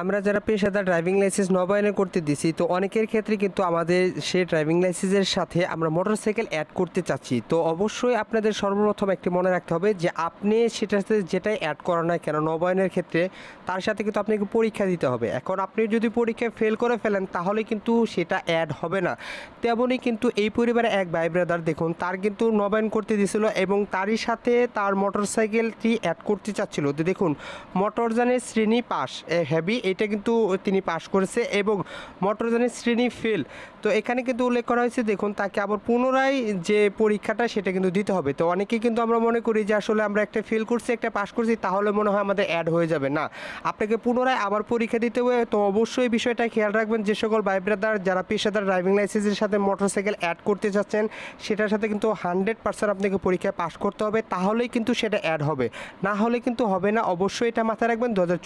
আমরা যারা পেশাদার ড্রাইভিং লাইসেন্স নবায়নে করতে দিছি, তো অনেকের ক্ষেত্রে কিন্তু আমাদের সে ড্রাইভিং লাইসেন্সের সাথে আমরা মোটরসাইকেল অ্যাড করতে চাচ্ছি। তো অবশ্যই আপনাদের সর্বপ্রথম একটি মনে রাখতে হবে যে, আপনি সাথে যেটাই অ্যাড করা না কেন, নবায়নের ক্ষেত্রে তার সাথে কিন্তু আপনাকে পরীক্ষা দিতে হবে। এখন আপনি যদি পরীক্ষায় ফেল করে ফেলেন, তাহলে কিন্তু সেটা অ্যাড হবে না। তেমনই কিন্তু এই পরিবারে এক ভাই ব্রাদার দেখুন, তার কিন্তু নবায়ন করতে দিয়েছিল এবং তারই সাথে তার মোটরসাইকেলটি অ্যাড করতে চাচ্ছিল। তো দেখুন মোটরযানের শ্রেণি পাস হ্যাভি এটা কিন্তু তিনি পাশ করেছে এবং মোটরযানের শ্রেণি ফেল তো এখানে কিন্তু উল্লেখ করা হয়েছে, দেখুন, তাকে আবার পুনরায় যে পরীক্ষাটা সেটা কিন্তু দিতে হবে। তো অনেকেই কিন্তু আমরা মনে করি যে আসলে আমরা একটা ফেল করছি, একটা পাশ করছি, তাহলে মনে হয় আমাদের অ্যাড হয়ে যাবে। না, আপনাকে পুনরায় আবার পরীক্ষা দিতে হবে। তো অবশ্যই বিষয়টা খেয়াল রাখবেন, যে সকল ভাই ব্রাদার যারা পেশাদার ড্রাইভিং লাইসেন্সের সাথে মোটরসাইকেল অ্যাড করতে চাচ্ছেন সেটার সাথে কিন্তু হান্ড্রেড পার্সেন্ট আপনাকে পরীক্ষায় পাশ করতে হবে। তাহলেই কিন্তু সেটা অ্যাড হবে। না হলে কিন্তু হবে না। অবশ্যই এটা মাথায় রাখবেন, দু সালের